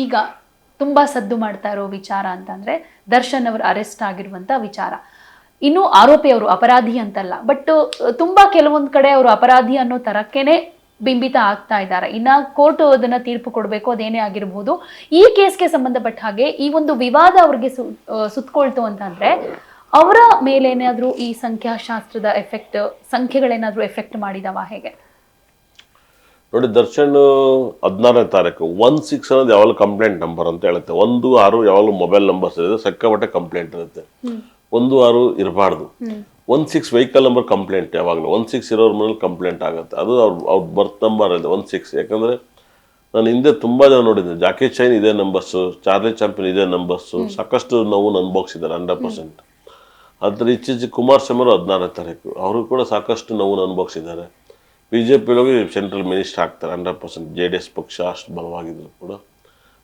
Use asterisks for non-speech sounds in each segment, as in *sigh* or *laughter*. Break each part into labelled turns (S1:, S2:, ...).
S1: ಈಗ ತುಂಬಾ ಸದ್ದು ಮಾಡ್ತಾ ಇರೋ ವಿಚಾರ ಅಂತಂದ್ರೆ ದರ್ಶನ್ ಅವರು ಅರೆಸ್ಟ್ ಆಗಿರುವಂತ ವಿಚಾರ. ಇನ್ನು ಆರೋಪಿ ಅವರು ಅಪರಾಧಿ ಅಂತಲ್ಲ ಬಟ್ ತುಂಬಾ ಕೆಲವೊಂದ್ ಕಡೆ ಅವರು ಅಪರಾಧಿ ಅನ್ನೋ ತರಕ್ಕೇನೆ ಬಿಂಬಿತ ಆಗ್ತಾ ಇದ್ದಾರೆ. ಇನ್ನ ಕೋರ್ಟ್ ಅದನ್ನ ತೀರ್ಪು ಕೊಡಬೇಕು, ಅದೇನೇ ಆಗಿರಬಹುದು ಈ ಕೇಸ್ಗೆ ಸಂಬಂಧಪಟ್ಟ ಹಾಗೆ ಈ ಒಂದು ವಿವಾದ ಅವ್ರಿಗೆ ಸುತ್ಕೊಳ್ತು ಅಂತಂದ್ರೆ ಅವರ ಮೇಲೇನಾದ್ರೂ ಈ ಸಂಖ್ಯಾಶಾಸ್ತ್ರದ ಎಫೆಕ್ಟ್, ಸಂಖ್ಯೆಗಳೇನಾದ್ರೂ ಎಫೆಕ್ಟ್ ಮಾಡಿದವ ಹೇಗೆ?
S2: ನೋಡಿ, ದರ್ಶನ್ ಹದಿನಾರನೇ ತಾರೀಕು ಒನ್ ಸಿಕ್ಸ್ ಅನ್ನೋದು ಯಾವಾಗಲೂ ಕಂಪ್ಲೇಂಟ್ ನಂಬರ್ ಅಂತ ಹೇಳುತ್ತೆ. ಒಂದು ಆರು ಯಾವಾಗಲೂ ಮೊಬೈಲ್ ನಂಬರ್ಸ್ ಇದೆ ಸಕ್ಕಾಪಟ್ಟೆ ಕಂಪ್ಲೇಂಟ್ ಇರುತ್ತೆ. ಒಂದು ಆರು ಇರಬಾರ್ದು. One six vehicle number complaint ಯಾವಾಗಲೂ ಒನ್ ಸಿಕ್ಸ್ ಇರೋರ ಮೇಲೆ ಕಂಪ್ಲೇಂಟ್ ಆಗುತ್ತೆ. ಅದು ಅವ್ರ ಅವ್ರ ಬರ್ತ್ ನಂಬರ್ ಇದೆ ಒನ್ ಸಿಕ್ಸ್ ಯಾಕಂದರೆ ನಾನು ಹಿಂದೆ ತುಂಬ ಜನ ನೋಡಿದ್ದೆ. ಜಾಕಿ ಚೈನ್ ಇದೇ ನಂಬರ್ಸು ಚಾರ್ಲಿ ಚಾಂಪಿಯನ್ ಇದೇ ನಂಬರ್ಸು ಸಾಕಷ್ಟು ನೋವು ಅನುಭವಿಸಿದ್ದಾರೆ ಹಂಡ್ರೆಡ್ ಪರ್ಸೆಂಟ್ ಅದ್ರ ಇತ್ತೀಚೆಗೆ ಕುಮಾರಸ್ವಾಮಿ ಅವರು ಹದಿನಾರನೇ ತಾರೀಕು ಅವರು ಕೂಡ ಸಾಕಷ್ಟು ನೋವು ಅನುಭವಿಸಿದ್ದಾರೆ ಬಿ ಜೆ ಪಿಲೋಗಿ ಸೆಂಟ್ರಲ್ ಮಿನಿಸ್ಟರ್ ಆಗ್ತಾರೆ hundred percent J D S ಪಕ್ಷ ಅಷ್ಟು ಬಲವಾಗಿದ್ರು ಕೂಡ.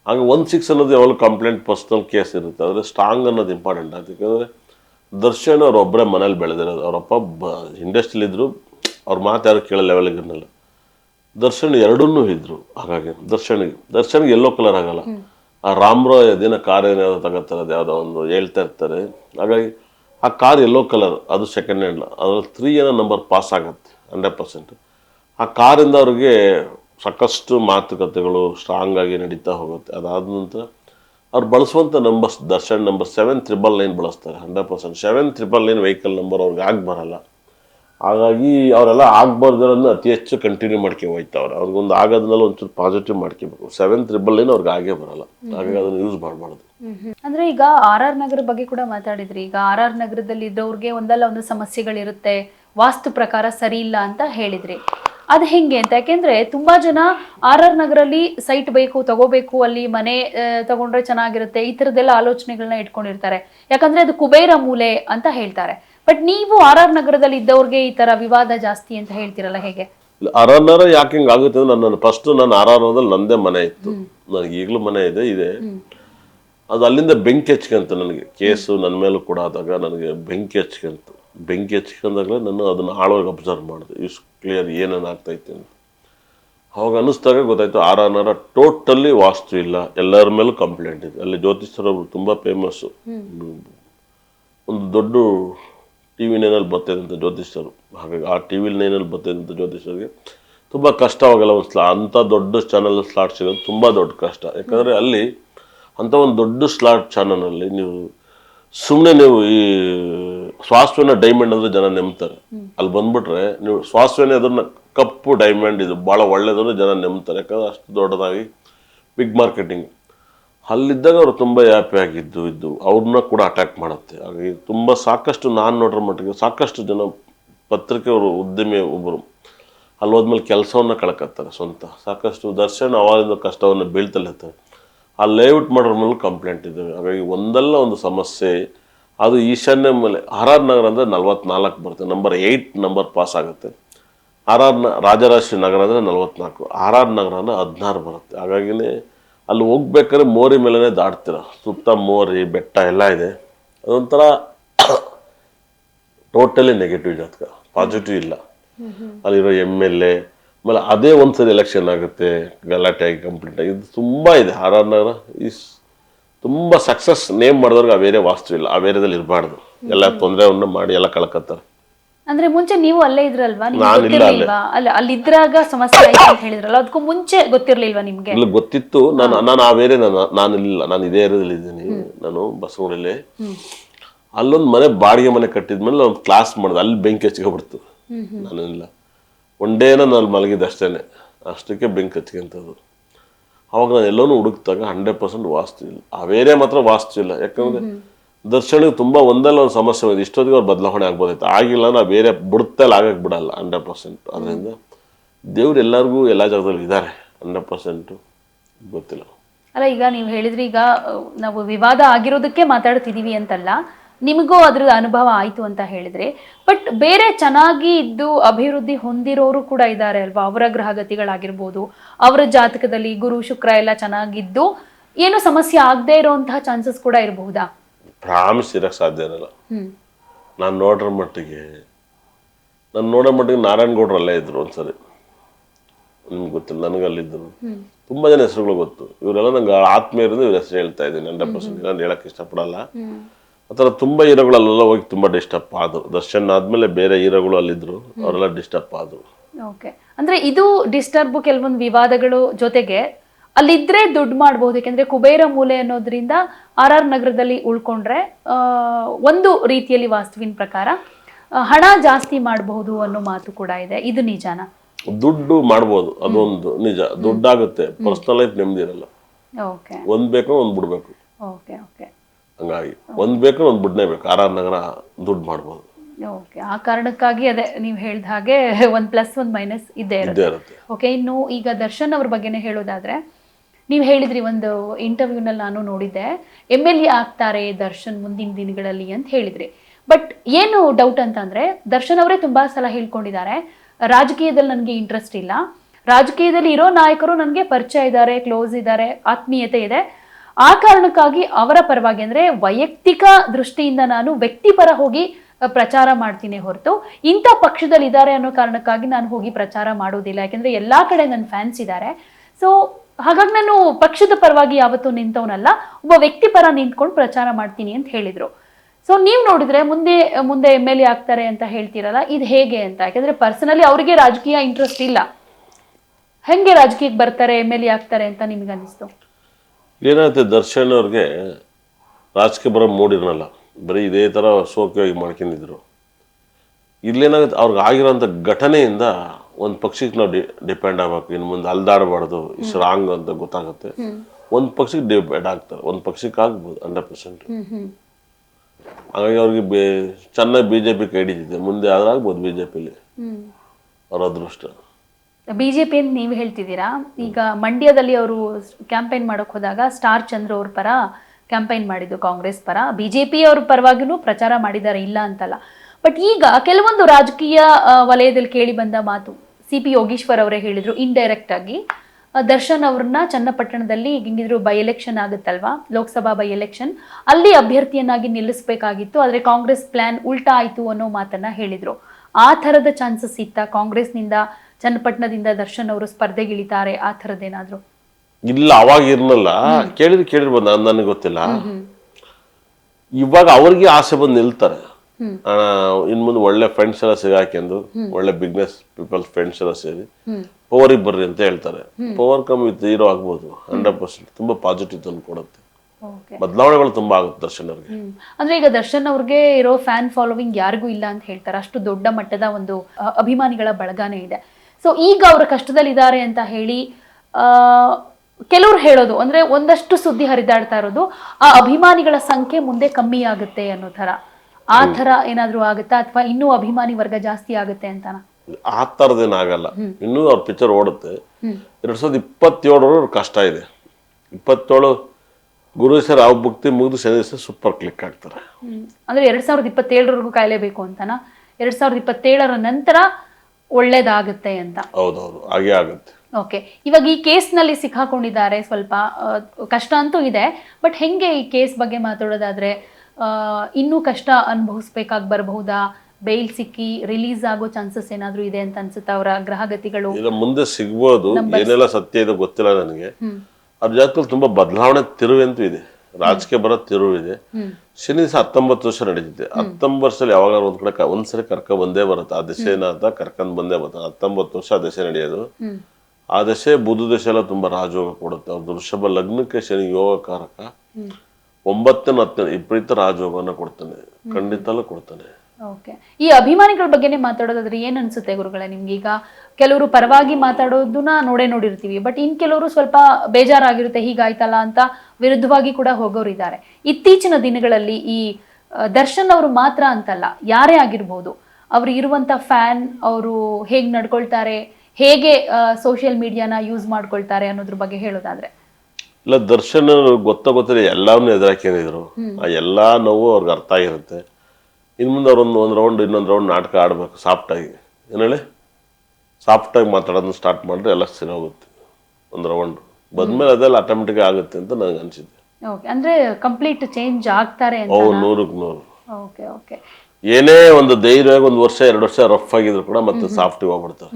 S2: ಹಾಗೆ ಒನ್ ಸಿಕ್ಸ್ ಅನ್ನೋದು ಯಾವಾಗ ಕಂಪ್ಲೇಂಟ್ ಪರ್ಸ್ನಲ್ ಕೇಸ್ ಇರುತ್ತೆ. ಆದರೆ ಸ್ಟ್ರಾಂಗ್ ಅನ್ನೋದು ಇಂಪಾರ್ಟೆಂಟ್ ಆಗುತ್ತೆ ಯಾಕಂದರೆ ದರ್ಶನ್ ಅವ್ರು ಒಬ್ಬರೇ ಮನೇಲಿ ಬೆಳೆದಿರೋದು. ಅವರಪ್ಪ ಬ ಇಂಡಸ್ಟ್ರಿಲಿದ್ದರು ಅವ್ರ ಮಾತು ಯಾರು ಕೇಳೋ ಲೆವೆಲ್ಗೆ ಇರಲಿಲ್ಲ. ದರ್ಶನ್ ಎರಡನ್ನೂ ಇದ್ದರು ಹಾಗಾಗಿ. ದರ್ಶನ್ಗೆ ದರ್ಶನ್ಗೆ ಎಲ್ಲೋ ಕಲರ್ ಆಗಲ್ಲ. ಆ ರಾಮ್ರಾಯ್ ಅದೇನೋ ಕಾರ್ ಏನಾದ್ರು ತಗೋತಾರೆ ಅದು ಯಾವುದೋ ಒಂದು ಹೇಳ್ತಾ ಇರ್ತಾರೆ. ಹಾಗಾಗಿ ಆ ಕಾರ್ ಎಲ್ಲೋ ಕಲರ್ ಅದು ಸೆಕೆಂಡ್ ಹ್ಯಾಂಡ್ ಅದರಲ್ಲಿ ತ್ರೀ ಏನೋ ನಂಬರ್ ಪಾಸ್ ಆಗುತ್ತೆ ಹಂಡ್ರೆಡ್ ಪರ್ಸೆಂಟ್. ಆ ಕಾರಿಂದ ಅವ್ರಿಗೆ ಸಾಕಷ್ಟು ಮಾತುಕತೆಗಳು ಸ್ಟ್ರಾಂಗ್ ಆಗಿ ನಡೀತಾ ಹೋಗುತ್ತೆ. ಅದಾದ ನಂತರ ಅವ್ರು ಬಳಸುವಂಥ numbers Darshan number seven triple nine ಬಳಸ್ತಾರೆ hundred percent seven triple nine vehicle number ಅವ್ರಿಗೆ ಆಗಿ ಬರಲ್ಲ. ಹಾಗಾಗಿ ಅವರೆಲ್ಲ ಆಗ್ಬಾರ್ದನ್ನ ಅತಿ ಹೆಚ್ಚು ಕಂಟಿನ್ಯೂ ಮಾಡ್ಕೊಂಡು ಹೋಯ್ತವ್ರೆ. ಅವ್ರಿಗೊಂದು ಆಗೋದ್ಮೇಲೆ ಒಂಚೂರು ಪಾಸಿಟಿವ್ ಮಾಡ್ಕೋಬೇಕು. ಸೆವೆನ್ ತ್ರಿಬಲ್ ನೈನ್ ಅವ್ರಿಗೆ ಆಗೇ ಬರಲ್ಲ. ಹಾಗಾಗಿ ಅದನ್ನು ಯೂಸ್ ಮಾಡಬಾರ್ದು.
S1: ಅಂದ್ರೆ ಈಗ ಆರ್ ಆರ್ ನಗರ ಬಗ್ಗೆ ಕೂಡ ಮಾತಾಡಿದ್ರಿ. ಈಗ ಆರ್ ಆರ್ ನಗರದಲ್ಲಿ ಇದ್ದವ್ರಿಗೆ ಒಂದಲ್ಲ ಒಂದು ಸಮಸ್ಯೆಗಳಿರುತ್ತೆ. ವಾಸ್ತು ಪ್ರಕಾರ ಸರಿ ಇಲ್ಲ ಅಂತ ಹೇಳಿದ್ರಿ. ಅದ್ ಹೆಂಗೆ ಅಂತ? ಯಾಕೆಂದ್ರೆ ತುಂಬಾ ಜನ ಆರ್ ಆರ್ ನಗರಲ್ಲಿ ಸೈಟ್ ಬೇಕು ತಗೋಬೇಕು ಅಲ್ಲಿ ಮನೆ ತಗೊಂಡ್ರೆ ಚೆನ್ನಾಗಿರುತ್ತೆ ಈ ತರದೆಲ್ಲ ಆಲೋಚನೆಗಳನ್ನ ಇಟ್ಕೊಂಡಿರ್ತಾರೆ. ಯಾಕಂದ್ರೆ ಅದು ಕುಬೇರ ಮೂಲೆ ಅಂತ ಹೇಳ್ತಾರೆ. ಬಟ್ ನೀವು ಆರ್ ಆರ್ ನಗರದಲ್ಲಿ ಇದ್ದವ್ರಿಗೆ ಈ ತರ ವಿವಾದ ಜಾಸ್ತಿ ಅಂತ ಹೇಳ್ತಿರಲ್ಲ ಹೇಗೆ?
S2: ಆರ್ ಆರ್ ನಗರ ಯಾಕೆ ಹಿಂಗೆ ಆಗುತ್ತೆ ಅಂದ್ರೆ ನನ್ನ ಫಸ್ಟ್ ನಾನು ನಗರದಲ್ಲಿ ನಂದೇ ಮನೆ ಇತ್ತು. ನನಗೆ ಈಗಲೂ ಮನೆ ಇದೆ ಇದೆ. ಅದು ಅಲ್ಲಿಂದ ಬೆಂಕಿ ಹಚ್ಕೊಂತು ನನಗೆ. ಕೇಸು ನನ್ನ ಮೇಲೂ ಕೂಡ ಆದಾಗ ನನಗೆ ಬೆಂಕಿ ಹಚ್ಕೊಂತು. ಬೆಂಕಿ ಹಚ್ಕೊಂಡಾಗಲೇ ನಾನು ಅದನ್ನು ಆಳವಾಗಿ ಅಬ್ಸರ್ವ್ ಮಾಡಿದೆ. ಇಷ್ಟು ಕ್ಲಿಯರ್ ಏನೇನು ಆಗ್ತೈತೆ ಅಂತ. ಅವಾಗ ಅನ್ನಿಸ್ದಾಗ ಗೊತ್ತಾಯ್ತು, ಆರ್ ಆರ್ ಟೋಟಲಿ ವಾಸ್ತು ಇಲ್ಲ. ಎಲ್ಲರ ಮೇಲೂ ಕಂಪ್ಲೇಂಟ್ ಇದೆ. ಅಲ್ಲಿ ಜ್ಯೋತಿಷ್ಯರೊಬ್ರು ತುಂಬ ಫೇಮಸ್ಸು ಒಂದು ದೊಡ್ಡ ಟಿ ವಿ ನೈನಲ್ಲಿ ಬರ್ತಿದ್ದಂಥ ಜ್ಯೋತಿಷ್ಯರು. ಹಾಗಾಗಿ ಆ ಟಿ ವಿ ನೈನಲ್ಲಿ ಬರ್ತಿದ್ದಂಥ ಜ್ಯೋತಿಷ್ಯರಿಗೆ ತುಂಬ ಕಷ್ಟ ಅವಾಗೆಲ್ಲ ಒಂದು ಸ್ಲಾ ಅಂಥ ದೊಡ್ಡ ಚಾನಲ್ ಸ್ಲಾಟ್ ಸಿಗೋದು ತುಂಬ ದೊಡ್ಡ ಕಷ್ಟ. ಯಾಕಂದರೆ ಅಲ್ಲಿ ಅಂಥ ಒಂದು ದೊಡ್ಡ ಸ್ಲಾಟ್ ಚಾನಲಲ್ಲಿ ನೀವು ಸುಮ್ಮನೆ ನೀವು ಈ ಸ್ವಾಸ್ಥ್ಯನ ಡೈಮಂಡ್ ಅಂದ್ರೆ ಜನ ನೆಮ್ತಾರೆ. ಅಲ್ಲಿ ಬಂದ್ಬಿಟ್ರೆ ನೀವು ಸ್ವಾಸ್ಥ್ಯನೇ ಅದನ್ನ ಕಪ್ಪು ಡೈಮಂಡ್ ಇದು ಭಾಳ ಒಳ್ಳೇದು ಜನ ನೆಮ್ತಾರೆ. ಯಾಕಂದ್ರೆ ಅಷ್ಟು ದೊಡ್ಡದಾಗಿ ಬಿಗ್ ಮಾರ್ಕೆಟಿಂಗ್ ಅಲ್ಲಿದ್ದಾಗ ಅವರು ತುಂಬ ಹ್ಯಾಪಿ ಆಗಿದ್ದು, ಇದ್ದು, ಅವ್ರನ್ನ ಕೂಡ ಅಟ್ಯಾಕ್ ಮಾಡುತ್ತೆ. ಹಾಗಾಗಿ ತುಂಬ ಸಾಕಷ್ಟು ನಾನು ನೋಡ್ರ ಮಟ್ಟಿಗೆ ಸಾಕಷ್ಟು ಜನ ಪತ್ರಿಕೆಯವರು ಉದ್ಯಮಿ ಒಬ್ಬರು ಅಲ್ಲಿ ಹೋದ್ಮೇಲೆ ಕೆಲಸವನ್ನ ಕಳ್ಕತ್ತಾರೆ ಸ್ವಂತ. ಸಾಕಷ್ಟು ದರ್ಶನ ಅವಾಗಿಂದ ಕಷ್ಟವನ್ನು ಬೀಳ್ತಲಿರ್ತಾರೆ ಆ ಲೇಔಟ್ ಮಾಡೋರ ಮೇಲೆ ಕಂಪ್ಲೇಂಟ್ ಇದ್ದಾವೆ ಹಾಗಾಗಿ ಒಂದಲ್ಲ ಒಂದು ಸಮಸ್ಯೆ ಅದು ಈಶಾನ್ಯ ಮೇಲೆ ಆರ್ ಆರ್ ನಗರ ಅಂದರೆ ನಲ್ವತ್ನಾಲ್ಕು ಬರುತ್ತೆ. ನಂಬರ್ ಏಯ್ಟ್ ನಂಬರ್ ಪಾಸ್ ಆಗುತ್ತೆ. ಆರ್ ಆರ್ನ ರಾಜರಾಜ ನಗರ ಅಂದರೆ ನಲ್ವತ್ನಾಲ್ಕು. ಆರ್ ಆರ್ ನಗರ ಅಂದರೆ ಹದಿನಾರು ಬರುತ್ತೆ. ಹಾಗಾಗಿನೇ ಅಲ್ಲಿ ಹೋಗ್ಬೇಕಾದ್ರೆ ಮೋರಿ ಮೇಲೇ ದಾಟ್ತೀರ. ಸುತ್ತ ಮೋರಿ, ಬೆಟ್ಟ ಎಲ್ಲ ಇದೆ. ಅದೊಂಥರ *coughs* ಟೋಟಲಿ ನೆಗೆಟಿವ್ ಜಾತಕ. ಪಾಸಿಟಿವ್ ಇಲ್ಲ. ಅಲ್ಲಿರೋ ಎಂ ಎಲ್ ಎ ಆಮೇಲೆ ಅದೇ ಒಂದ್ಸರಿ ಎಲೆಕ್ಷನ್ ಆಗುತ್ತೆ. ಗಲಾಟೆ ಆಗಿ ಕಂಪ್ಲೀಟ್ ಆಗಿ. ಇದು ತುಂಬ ಇದೆ. ಆರ್ ಆರ್ ನಗರ ಇಸ್ ತುಂಬ ಸಕ್ಸಸ್ ನೇಮ್ ಮಾಡಿದವ್ರಿಗೆ ಆ ಬೇರೆ ವಾಸ್ತು ಇಲ್ಲ. ಆ ಬೇರೆದಲ್ಲಿ ಇರಬಾರ್ದು. ಎಲ್ಲ ತೊಂದರೆವನ್ನ ಮಾಡಿ ಎಲ್ಲ ಕಳ್ಕತ್ತಾರೆ.
S1: ಅಂದ್ರೆ ಮುಂಚೆ ನೀವು ಅಲ್ಲೇ ಇದ್ರಲ್ವಾ? ನಿಮ್ಗೆ
S2: ನಾನಿಲ್ಲ ಅಲ್ಲೇ.
S1: ಗೊತ್ತಿರ್ಲಿಲ್ವಾ? ಅಲ್ಲ ಅಲ್ಲಿದ್ರಾಗ ಸಮಸ್ಯೆ ಆಯ್ತು ಅಂತ ಹೇಳಿದ್ರಲ್ಲ ಅದಕ್ಕೂ ಮುಂಚೆ ಗೊತ್ತಿರ್ಲಿಲ್ವಾ ನಿಮ್ಗೆ?
S2: ಇಲ್ಲ ಗೊತ್ತಿತ್ತು. ನಾನು ನಾನು ಆ ಬೇರೆ ನಾನು ನಾನು ಇಲ್ಲ. ನಾನು ಇದೇ ಏರಿಯಾದಲ್ಲಿ ಇದ್ದೀನಿ. ನಾನು ಬಸವನಲ್ಲಿ ಅಲ್ಲೊಂದು ಮನೆ ಬಾಡಿಗೆ ಮನೆ ಕಟ್ಟಿದ್ಮೇಲೆ ಒಂದು ಕ್ಲಾಸ್ ಮಾಡಿದೆ. ಅಲ್ಲಿ ಬೆಂಕಿ ಹಚ್ಕೊಬಿಡ್ತು ನಾನು ಇಲ್ಲ ಒನ್ ಡೇನ ನಾನು ಮಲಗಿದ್ದೆ ಅಷ್ಟೇನೆ. ಅಷ್ಟಕ್ಕೆ ಬೆಂಕಿ ಹಚ್ಕೊಂತದ್ದು ಅವಾಗ ನಾನು ಹುಡುಕ್ತಾಗ ಹಂಡ್ರೆಡ್ ಪರ್ಸೆಂಟ್ ವಾಸ್ತು ಇಲ್ಲ. ಆ ಬೇರೆ ಮಾತ್ರ ವಾಸ್ತು ಇಲ್ಲ. ಯಾಕಂದ್ರೆ ದರ್ಶನಿಗೆ ತುಂಬಾ ಒಂದಲ್ಲ ಒಂದು ಸಮಸ್ಯೆ ಇದೆ ಇಷ್ಟೊತ್ತಿಗೆ ಅವ್ರು ಬದಲಾವಣೆ ಆಗ್ಬೋದಾಯ್ತು ಆಗಿಲ್ಲ ನಾ ಬೇರೆ ಬಿಡುತ್ತಲ್ಲಿ ಆಗಕ್ಕೆ ಬಿಡಲ್ಲ ಹಂಡ್ರೆಡ್ ಪರ್ಸೆಂಟ್ ಅದರಿಂದ ದೇವ್ರು ಎಲ್ಲರಿಗೂ ಎಲ್ಲ ಜಾಗದಲ್ಲಿ ಇದ್ದಾರೆ. ಹಂಡ್ರೆಡ್ ಪರ್ಸೆಂಟು ಗೊತ್ತಿಲ್ಲ.
S1: ಅಲ್ಲ, ಈಗ ನೀವು ಹೇಳಿದ್ರಿ, ಈಗ ನಾವು ವಿವಾದ ಆಗಿರೋದಕ್ಕೆ ಮಾತಾಡ್ತಿದ್ದೀವಿ ಅಂತಲ್ಲ. ನಿಮಗೂ ಅದ್ರ ಅನುಭವ ಆಯ್ತು ಅಂತ ಹೇಳಿದ್ರೆ ಬಟ್ ಬೇರೆ ಚೆನ್ನಾಗಿ ಇದ್ದು ಅಭಿವೃದ್ಧಿ ಹೊಂದಿರೋರು ಕೂಡ ಇದ್ದಾರೆ ಅಲ್ವಾ? ಅವರ ಗ್ರಹಗತಿಗಳಾಗಿರ್ಬೋದು ಅವರ ಜಾತಕದಲ್ಲಿ ಗುರು ಶುಕ್ರ ಎಲ್ಲ ಚೆನ್ನಾಗಿದ್ದು ಏನು ಸಮಸ್ಯೆ ಆಗದೆ ಇರುವಂತಹ ಚಾನ್ಸಸ್ ಕೂಡ ಇರಬಹುದಾ?
S2: ಪ್ರಾಮಿಸ್ ಇರಕ್ಕೆ ಸಾಧ್ಯ ಇರಲ್ಲ. ನಾನು ನೋಡ್ರ ಮಟ್ಟಿಗೆ ನಾನು ನೋಡೋ ಮಟ್ಟಿಗೆ ನಾರಾಯಣಗೌಡರು ಅಲ್ಲೇ ಇದ್ರು ಒಂದ್ಸರಿ. ನಿಮ್ಗೆ ಗೊತ್ತಿಲ್ಲ ನನಗೆ ಅಲ್ಲಿದ್ದರು ತುಂಬಾ ಜನ ಹೆಸರುಗಳು ಗೊತ್ತು. ಇವರೆಲ್ಲ ನಂಗೆ ಆತ್ಮೀಯರಿಂದ ಇವ್ರ ಹೆಸರು ಹೇಳ್ತಾ ಇದ್ದೀನಿ ಹಂಡ್ರೆಡ್ ಪರ್ಸೆಂಟ್. ನಾನು ಹೇಳಕ್ ಇಷ್ಟಪಡಲ್ಲ. ಆ ಥರ ತುಂಬ ಹೀರೋಗಳಲ್ಲೆಲ್ಲ ಹೋಗಿ ತುಂಬಾ ಡಿಸ್ಟರ್ಬ್ ಆದ್ರು. ದರ್ಶನ್ ಆದಮೇಲೆ ಬೇರೆ ಹೀರೋಗಳು ಅಲ್ಲಿದ್ದರು ಅವರೆಲ್ಲ ಡಿಸ್ಟರ್ಬ್ ಆದ್ರು.
S1: ಓಕೆ ಅಂದ್ರೆ ಇದು ಡಿಸ್ಟರ್ಬ್ ಕೆಲವೊಂದು ವಿವಾದಗಳು ಜೊತೆಗೆ ಅಲ್ಲಿದ್ರೆ ದುಡ್ಡು ಮಾಡ್ಬೋದು. ಯಾಕೆಂದ್ರೆ ಕುಬೇರ ಮೂಲೆ ಅನ್ನೋದ್ರಿಂದ ಆರ್ ಆರ್ ನಗರದಲ್ಲಿ ಉಳ್ಕೊಂಡ್ರೆ ಆ, ಒಂದು ರೀತಿಯಲ್ಲಿ ವಾಸ್ತುವಿನ ಪ್ರಕಾರ ಆ, ಹಣ ಜಾಸ್ತಿ ಮಾಡಬಹುದು ಅನ್ನೋ ಮಾತು ಕೂಡ ಇದೆ. ಇದು ನಿಜಾನ?
S2: ದುಡ್ಡು ಮಾಡ್ಬೋದು ಅದೊಂದು ನಿಜ. ದುಡ್ಡಾಗುತ್ತೆ. ಪರ್ಸನಲ್ ಲೈಫ್ ನೆಮ್ಮದಿ ಇರಲ್ಲ.
S1: ಓಕೆ
S2: ಒಂದ್ ಬೇಕು ಒಂದ್ ಬಿಡ್ಬೇಕು.
S1: ಓಕೆ ಓಕೆ
S2: ಹಂಗಾಗಿ ಒಂದ್ ಬೇಕು ಒಂದ್ ಬಿಡ್ನೇ ಬೇಕು. ಆರ್ ನಗರ ದುಡ್ಡು ಮಾಡ್ಬೋದು.
S1: ಓಕೆ ಆ ಕಾರಣಕ್ಕಾಗಿ ಅದೇ ನೀವು ಹೇಳಿದ ಹಾಗೆ ಒಂದ್ ಪ್ಲಸ್ ಒಂದ್ ಮೈನಸ್ ಇದ್ದೇ ಇರುತ್ತೆ. ಓಕೆ ಇನ್ನು ಈಗ ದರ್ಶನ್ ಅವ್ರ ಬಗ್ಗೆನೇ ಹೇಳೋದಾದ್ರೆ ನೀವು ಹೇಳಿದ್ರಿ ಒಂದು ಇಂಟರ್ವ್ಯೂನಲ್ಲಿ ನಾನು ನೋಡಿದ್ದೆ ಎಂ ಎಲ್ ಎ ಆಗ್ತಾರೆ ದರ್ಶನ್ ಮುಂದಿನ ದಿನಗಳಲ್ಲಿ ಅಂತ ಹೇಳಿದ್ರಿ. ಬಟ್ ಏನು ಡೌಟ್ ಅಂತಂದ್ರೆ ದರ್ಶನ್ ಅವರೇ ತುಂಬಾ ಸಲ ಹೇಳ್ಕೊಂಡಿದ್ದಾರೆ ರಾಜಕೀಯದಲ್ಲಿ ನನಗೆ ಇಂಟ್ರೆಸ್ಟ್ ಇಲ್ಲ. ರಾಜಕೀಯದಲ್ಲಿ ಇರೋ ನಾಯಕರು ನನಗೆ ಪರಿಚಯ ಇದ್ದಾರೆ ಕ್ಲೋಸ್ ಇದ್ದಾರೆ ಆತ್ಮೀಯತೆ ಇದೆ. ಆ ಕಾರಣಕ್ಕಾಗಿ ಅವರ ಪರವಾಗಿ ಅಂದ್ರೆ ವೈಯಕ್ತಿಕ ದೃಷ್ಟಿಯಿಂದ ನಾನು ವ್ಯಕ್ತಿಪರ ಹೋಗಿ ಪ್ರಚಾರ ಮಾಡ್ತೀನಿ ಹೊರತು ಇಂಥ ಪಕ್ಷದಲ್ಲಿ ಇದ್ದಾರೆ ಅನ್ನೋ ಕಾರಣಕ್ಕಾಗಿ ನಾನು ಹೋಗಿ ಪ್ರಚಾರ ಮಾಡೋದಿಲ್ಲ. ಯಾಕೆಂದ್ರೆ ಎಲ್ಲಾ ಕಡೆ ನನ್ನ ಫ್ಯಾನ್ಸ್ ಇದ್ದಾರೆ. ಸೊ ಹಾಗಾಗಿ ನಾನು ಪಕ್ಷದ ಪರವಾಗಿ ಯಾವತ್ತೂ ನಿಂತವನಲ್ಲ, ಒಬ್ಬ ವ್ಯಕ್ತಿ ಪರ ನಿಂತ್ಕೊಂಡು ಪ್ರಚಾರ ಮಾಡ್ತೀನಿ ಅಂತ ಹೇಳಿದ್ರು. ಸೊ ನೀವು ನೋಡಿದ್ರೆ ಮುಂದೆ ಮುಂದೆ ಎಂ ಎಲ್ ಎ ಆಗ್ತಾರೆ ಅಂತ ಹೇಳ್ತೀರಲ್ಲ, ಇದು ಹೇಗೆ ಅಂತ? ಯಾಕಂದ್ರೆ ಪರ್ಸನಲಿ ಅವರಿಗೆ ರಾಜಕೀಯ ಇಂಟ್ರೆಸ್ಟ್ ಇಲ್ಲ. ಹೆಂಗೆ ರಾಜಕೀಯಕ್ಕೆ ಬರ್ತಾರೆ, ಎಂ ಎಲ್ ಎ ಆಗ್ತಾರೆ ಅಂತ ನಿಮ್ಗೆ ಅನಿಸ್ತು?
S2: ಏನಾಗುತ್ತೆ ದರ್ಶನ್ ಅವ್ರಿಗೆ ರಾಜಕೀಯ ಬರೋ ಮೂಡಿರಲ್ಲ ಬರೀ ಇದೇ ಥರ ಸೋಕ್ಯವಾಗಿ ಮಾಡ್ಕೊಂಡಿದ್ರು. ಇಲ್ಲೇನಾಗುತ್ತೆ ಅವ್ರಿಗೆ ಆಗಿರೋಂಥ ಘಟನೆಯಿಂದ ಒಂದು ಪಕ್ಷಕ್ಕೆ ನಾವು ಡಿ ಡಿಪೆಂಡ್ ಆಗಬೇಕು. ಇನ್ನು ಮುಂದೆ ಅಲ್ದಾಡಬಾರ್ದು ಇಷ್ಟು ರಾಂಗ್ ಅಂತ ಗೊತ್ತಾಗುತ್ತೆ. ಒಂದು ಪಕ್ಷಕ್ಕೆ ಡಿಪೆಂಡ್ ಆಗ್ತಾರೆ ಒಂದು ಪಕ್ಷಕ್ಕೆ ಆಗ್ಬೋದು ಹಂಡ್ರೆಡ್ ಪರ್ಸೆಂಟ್. ಹಾಗಾಗಿ ಅವ್ರಿಗೆ ಬೇ ಚೆನ್ನಾಗಿ ಬಿ ಜೆ ಪಿ ಕೈ ಹಿಡಿದಿದೆ ಮುಂದೆ ಆದ್ರೆ ಆಗ್ಬೋದು ಬಿ ಜೆ ಪಿಲಿ ಅವ್ರ ಅದೃಷ್ಟ.
S1: ಬಿಜೆಪಿ ಅಂತ ನೀವು ಹೇಳ್ತಿದ್ದೀರಾ? ಈಗ ಮಂಡ್ಯದಲ್ಲಿ ಅವರು ಕ್ಯಾಂಪೇನ್ ಮಾಡೋಕೆ ಹೋದಾಗ ಸ್ಟಾರ್ ಚಂದ್ರ ಅವ್ರ ಪರ ಕ್ಯಾಂಪೇನ್ ಮಾಡಿದ್ದು ಕಾಂಗ್ರೆಸ್ ಪರ. ಬಿಜೆಪಿ ಅವ್ರ ಪರವಾಗಿನೂ ಪ್ರಚಾರ ಮಾಡಿದ್ದಾರೆ ಇಲ್ಲ ಅಂತಲ್ಲ. ಬಟ್ ಈಗ ಕೆಲವೊಂದು ರಾಜಕೀಯ ವಲಯದಲ್ಲಿ ಕೇಳಿ ಬಂದ ಮಾತು ಸಿ ಪಿ ಯೋಗೀಶ್ವರ್ ಅವರೇ ಹೇಳಿದ್ರು ಇನ್ಡೈರೆಕ್ಟ್ ಆಗಿ. ದರ್ಶನ್ ಅವ್ರನ್ನ ಚನ್ನಪಟ್ಟಣದಲ್ಲಿ ಹಿಂಗಿದ್ರು ಬೈ ಎಲೆಕ್ಷನ್ ಆಗುತ್ತಲ್ವಾ? ಲೋಕಸಭಾ ಬೈ ಎಲೆಕ್ಷನ್ ಅಲ್ಲಿ ಅಭ್ಯರ್ಥಿಯನ್ನಾಗಿ ನಿಲ್ಲಿಸಬೇಕಾಗಿತ್ತು ಆದರೆ ಕಾಂಗ್ರೆಸ್ ಪ್ಲಾನ್ ಉಲ್ಟಾ ಆಯ್ತು ಅನ್ನೋ ಮಾತನ್ನ ಹೇಳಿದ್ರು. ಆ ಥರದ ಚಾನ್ಸಸ್ ಇತ್ತ ಕಾಂಗ್ರೆಸ್ನಿಂದ? ಚನ್ನಪಟ್ಟಣದಿಂದ ದರ್ಶನ್ ಅವರು ಸ್ಪರ್ಧೆಗಿಳಿತಾರೆ ಆ ಥರದ್ದೇನಾದ್ರು?
S2: ಇಲ್ಲ ಅವಾಗ ಇರ್ಲಿಲ್ಲ. ಕೇಳಿದ್ರೆ ಕೇಳಿರ್ಬೋದು ನಾನು ನನಗೆ ಗೊತ್ತಿಲ್ಲ. ಇವಾಗ ಅವ್ರಿಗೆ ಆಸೆ ಬಂದು ನಿಲ್ತಾರೆ. ಇನ್ ಮುಂದೆ ಒಳ್ಳೆ ಫ್ರೆಂಡ್ಸ್ ಎಲ್ಲ ಸಿಗಾಕೆಂದು ಒಳ್ಳೆ ಬಿಸ್ನೆಸ್ ಪೀಪಲ್ ಫ್ರೆಂಡ್ಸ್ ಎಲ್ಲ ಸೇರಿ. ಪವರಿಗೆ ಬರ್ರಿ ಅಂತ ಹೇಳ್ತಾರೆ. ಪವರ್ ಕಮ್ ವಿತ್ ಹೀರೋ ಆಗ್ಬೋದು ಹಂಡ್ರೆಡ್ ಪರ್ಸೆಂಟ್ ತುಂಬಾ ಪಾಸಿಟಿವ್ ತಂದು ಕೊಡುತ್ತೆ. ಬದಲಾವಣೆಗಳು ತುಂಬಾ ಆಗುತ್ತೆ ದರ್ಶನ್ ಅವ್ರಿಗೆ.
S1: ಅಂದ್ರೆ ಈಗ ದರ್ಶನ್ ಅವ್ರಿಗೆ ಇರೋ ಫ್ಯಾನ್ ಫಾಲೋವಿಂಗ್ ಯಾರಿಗೂ ಇಲ್ಲ ಅಂತ ಹೇಳ್ತಾರೆ. ಅಷ್ಟು ದೊಡ್ಡ ಮಟ್ಟದ ಒಂದು ಅಭಿಮಾನಿಗಳ ಬಳಗಾನೇ ಇದೆ. ಸೊ ಈಗ ಅವರು ಕಷ್ಟದಲ್ಲಿ ಇದ್ದಾರೆ ಅಂತ ಹೇಳಿ ಆ ಕೆಲವ್ರು ಹೇಳೋದು ಅಂದ್ರೆ ಒಂದಷ್ಟು ಸುದ್ದಿ ಹರಿದಾಡ್ತಾ ಇರೋದು ಆ ಅಭಿಮಾನಿಗಳ ಸಂಖ್ಯೆ ಮುಂದೆ ಕಮ್ಮಿ ಆಗುತ್ತೆ ಅನ್ನೋ ತರ ಆ ತರ ಏನಾದ್ರೂ ಆಗುತ್ತಾ? ಅಥವಾ ಇನ್ನೂ ಅಭಿಮಾನಿ ವರ್ಗ ಜಾಸ್ತಿ ಆಗುತ್ತೆ ಅಂತಾನ?
S2: ಆ ಥರದ್ದೇನು ಆಗಲ್ಲ. ಇನ್ನೂ ಅವ್ರ ಪಿಕ್ಚರ್ ಓಡುತ್ತೆ. ಎರಡ್ ಸಾವಿರದ ಇಪ್ಪತ್ತೇಳರ ಕಷ್ಟ ಇದೆ. ಇಪ್ಪತ್ತೇಳು ಗುರು ಸರ್ ಆ ಭಕ್ತಿ ಮುಗಿದು ಶನಿ ಸೂಪರ್ ಕ್ಲಿಕ್ ಆಗ್ತಾರೆ.
S1: ಅಂದ್ರೆ ಎರಡ್ ಸಾವಿರದ ಇಪ್ಪತ್ತೇಳರವರೆಗೂ ಕಾಯಲೇಬೇಕು ಅಂತನಾ? ಎರಡ್ ಸಾವಿರದ ಇಪ್ಪತ್ತೇಳರ ನಂತರ ಒಳ್ಳೇದಾಗುತ್ತೆ ಅಂತ.
S2: ಹೌದೌದು ಹಾಗೆ ಆಗುತ್ತೆ.
S1: ಓಕೆ ಇವಾಗ ಈ ಕೇಸ್ನಲ್ಲಿ ಸಿಕ್ಕಾಕೊಂಡಿದ್ದಾರೆ ಸ್ವಲ್ಪ ಕಷ್ಟ ಅಂತೂ ಇದೆ ಬಟ್ ಹೆಂಗೆ ಈ ಕೇಸ್ ಬಗ್ಗೆ ಮಾತಾಡೋದಾದ್ರೆ ಇನ್ನೂ ಕಷ್ಟ ಅನುಭವಿಸ್ಬೇಕಾಗ್ ಬರಬಹುದಾ? ಬೇಲ್ ಸಿಕ್ಕಿ ರಿಲೀಸ್ ಆಗೋ ಚಾನ್ಸಸ್ ಏನಾದ್ರೂ ಇದೆ ಅಂತ ಅನ್ಸುತ್ತೆ ಅವರ ಗ್ರಹಗತಿಗಳು?
S2: ಮುಂದೆ ಸಿಗ್ಬೋದು. ಏನೆಲ್ಲ ಸತ್ಯ ಇದೆ ಗೊತ್ತಿಲ್ಲ ನನಗೆ. ಅದ್ರ ಜಾತಕದಲ್ಲಿ ತುಂಬಾ ಬದಲಾವಣೆ ತಿರುವೆ ಅಂತೂ ಇದೆ. ರಾಜಕೀಯ ಬರೋ ತಿರುವು ಇದೆ. ಶನಿ ದಿವಸ ಹತ್ತೊಂಬತ್ತು ವರ್ಷ ನಡೀತಿದೆ ಹತ್ತೊಂಬತ್ತು ವರ್ಷದಲ್ಲಿ ಯಾವಾಗ ಒಂದ್ ಕಡೆ ಒಂದ್ಸರಿ ಕರ್ಕ ಬಂದೇ ಬರುತ್ತೆ. ಆ ದಶೆ ಏನಾದ ಕರ್ಕೊಂಡ್ ಬಂದೇ ಬರುತ್ತೆ. ಹತ್ತೊಂಬತ್ತು ವರ್ಷ ಆ ದಶೆ ನಡೆಯೋದು. ಆ ದಶೆ ಬುಧ ದಶೆ ಎಲ್ಲ ತುಂಬಾ ರಾಜಯೋಗ ಕೊಡುತ್ತೆ. ಅವ್ರದ್ದು ವೃಷಭ ಲಗ್ನಕ್ಕೆ ಶನಿ ಯೋಗ ಕಾರಕ ಒಂಬತ್ತನೇ ಹತ್ತನೇ ವಿಪರೀತ ರಾಜಯೋಗವನ್ನ ಕೊಡ್ತಾನೆ. ಖಂಡಿತಲೂ ಕೊಡ್ತಾನೆ.
S1: ಓಕೆ ಈ ಅಭಿಮಾನಿಗಳ ಬಗ್ಗೆನೇ ಮಾತಾಡೋದಾದ್ರೆ ಏನ್ ಅನ್ಸುತ್ತೆ ಗುರುಗಳೇ ನಿಮ್ಗೆ? ಈಗ ಕೆಲವರು ಪರವಾಗಿ ಮಾತಾಡೋದನ್ನ ನೋಡೇ ನೋಡಿರ್ತೀವಿ ಬಟ್ ಇನ್ ಕೆಲವರು ಸ್ವಲ್ಪ ಬೇಜಾರಾಗಿರುತ್ತೆ ಹೀಗಾಯ್ತಲ್ಲ ಅಂತ ವಿರುದ್ಧವಾಗಿ ಕೂಡ ಹೋಗೋರು ಇದ್ದಾರೆ. ಇತ್ತೀಚಿನ ದಿನಗಳಲ್ಲಿ ಈ ದರ್ಶನ್ ಅವರು ಮಾತ್ರ ಅಂತಲ್ಲ ಯಾರೇ ಆಗಿರ್ಬೋದು ಅವ್ರು ಇರುವಂತ ಫ್ಯಾನ್ ಅವರು ಹೇಗ್ ನಡ್ಕೊಳ್ತಾರೆ ಹೇಗೆ ಸೋಷಿಯಲ್ ಮೀಡಿಯಾನ ಯೂಸ್ ಮಾಡ್ಕೊಳ್ತಾರೆ ಅನ್ನೋದ್ರ ಬಗ್ಗೆ ಹೇಳೋದಾದ್ರೆ.
S2: ಇಲ್ಲ ದರ್ಶನ್ ಗೊತ್ತ ಗೊತ್ತಿಲ್ಲ ಎಲ್ಲವನ್ನೂ ಎದುರಾಕಿದ್ರು ಆ ಎಲ್ಲಾ ನೋವು ಅವ್ರಿಗೆ ಅರ್ಥ ಆಗಿರುತ್ತೆ. ಇನ್ನು ಮುಂದೆ ಅವರೊಂದು ಒಂದು ರೌಂಡ್ ಇನ್ನೊಂದು ರೌಂಡ್ ನಾಟಕ ಆಡಬೇಕು ಸಾಫ್ಟಾಗಿ ಏನು ಹೇಳಿ? ಸಾಫ್ಟಾಗಿ ಮಾತಾಡೋದನ್ನ ಸ್ಟಾರ್ಟ್ ಮಾಡಿದ್ರೆ ಎಲ್ಲ ಸರಿ ಹೋಗುತ್ತೆ. ಒಂದು ರೌಂಡ್ ಬಂದ್ಮೇಲೆ ಅದೆಲ್ಲ ಆಟೋಮೆಟಿಕ್ ಆಗುತ್ತೆ ಅಂತ ನನಗೆ ಅನಿಸಿದೆ.
S1: ಓಕೆ ಅಂದ್ರೆ ಕಂಪ್ಲೀಟ್ ಚೇಂಜ್ ಆಗ್ತಾರೆ ಅಂತ
S2: ಅವು ನೂರಕ್ಕೆ ನೂರು.
S1: ಓಕೆ ಓಕೆ
S2: ಏನೇ ಒಂದು ಧೈರ್ಯವಾಗಿ ಒಂದು ವರ್ಷ ಎರಡು ವರ್ಷ ರಫ್ ಆಗಿದ್ರು ಕೂಡ ಮತ್ತೆ ಸಾಫ್ಟ್ ಹೋಗ್ಬಿಡ್ತಾರೆ.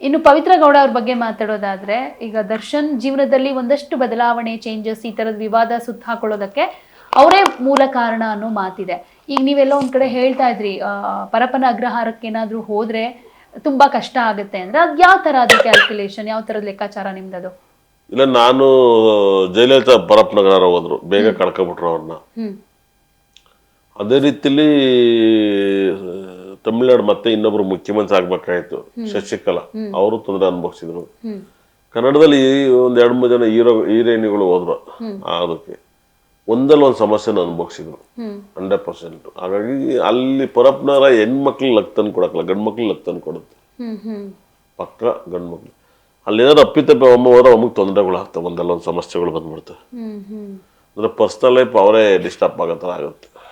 S1: ಇನ್ನು ಪವಿತ್ರ ಗೌಡ ಅವ್ರ ಬಗ್ಗೆ ಮಾತಾಡೋದಾದ್ರೆ ಈಗ ದರ್ಶನ್ ಜೀವನದಲ್ಲಿ ಒಂದಷ್ಟು ಬದಲಾವಣೆ ಚೇಂಜಸ್ ಈ ತರದ ವಿವಾದ ಸುತ್ತ ಹಾಕೊಳ್ಳೋದಕ್ಕೆ ಅವರೇ ಮೂಲ ಕಾರಣ ಅನ್ನೋ ಮಾತಿದೆ. ಈಗ ನೀವೆಲ್ಲ ಒಂದ್ ಕಡೆ ಹೇಳ್ತಾ ಇದ್ರಿ ಪರಪನ ಅಗ್ರಹಾರಕ್ಕೆ ಏನಾದರೂ ಹೋದ್ರೆ ತುಂಬಾ ಕಷ್ಟ ಆಗುತ್ತೆ ಅಂದ್ರೆ ಅದ್ ಯಾವ ತರ ಅದು ಕ್ಯಾಲ್ಕುಲೇಷನ್ ಯಾವ ತರದ ಲೆಕ್ಕಾಚಾರ ನಿಮ್ದದು
S2: ಇಲ್ಲ ನಾನು ಜಯಲಲಿತಾ ಪರಪ್ನಗರ ಹೋದ್ರು ಬೇಗ ಕಳ್ಕೊಬಿಟ್ರು ಅವ್ರನ್ನ. ಅದೇ ರೀತಿಲಿ ತಮಿಳ್ನಾಡು ಮತ್ತೆ ಇನ್ನೊಬ್ರು ಮುಖ್ಯಮಂತ್ರಿ ಆಗ್ಬೇಕಾಯ್ತು ಶಶಿಕಲಾ. ಅವರು ತೊಂದರೆ ಅನುಭವಿಸಿದ್ರು. ಕನ್ನಡದಲ್ಲಿ ಒಂದ್ ಎರಡ್ ಮೂರು ಜನ ಹೀರೋ ಹೀರೋಯಿನಿಗಳು ಹೋದ್ರು. ಅದಕ್ಕೆ. ಒಂದಲ್ಲ ಒಂದು ಸಮಸ್ಯೆನ ಅನುಭವಿಸಿದ್ರು ಹಂಡ್ರೆಡ್ ಪರ್ಸೆಂಟ್. ಹಾಗಾಗಿ ಅಲ್ಲಿ ಪರಪ್ನಗರ ಹೆಣ್ಮಕ್ಳು ಲಕ್ ತಂದು ಕೊಡಕ್ಕಲ್ಲ ಗಂಡು ಮಕ್ಳು ಲಕ್ ತಂದು ಕೊಡುತ್ತೆ ಪಕ್ಕ ಗಂಡು ಮಕ್ಳು ಅಲ್ಲೇನಾದ್ರು ಅಪ್ಪಿತಪ್ಪಿ ಅಮ್ಮ ಹೋದ್ರೆ ಅಮ್ಮಗೆ ತೊಂದರೆಗಳು ಆಗ್ತವೆ ಒಂದಲ್ಲ ಒಂದು ಸಮಸ್ಯೆಗಳು ಬಂದ್ಬಿಡ್ತವೆ. ಅಂದ್ರೆ ಪರ್ಸ್ನಲ್ ಲೈಫ್ ಅವರೇ ಡಿಸ್ಟರ್ಬ್ ಆಗೋ ಥರ ಆಗುತ್ತೆ.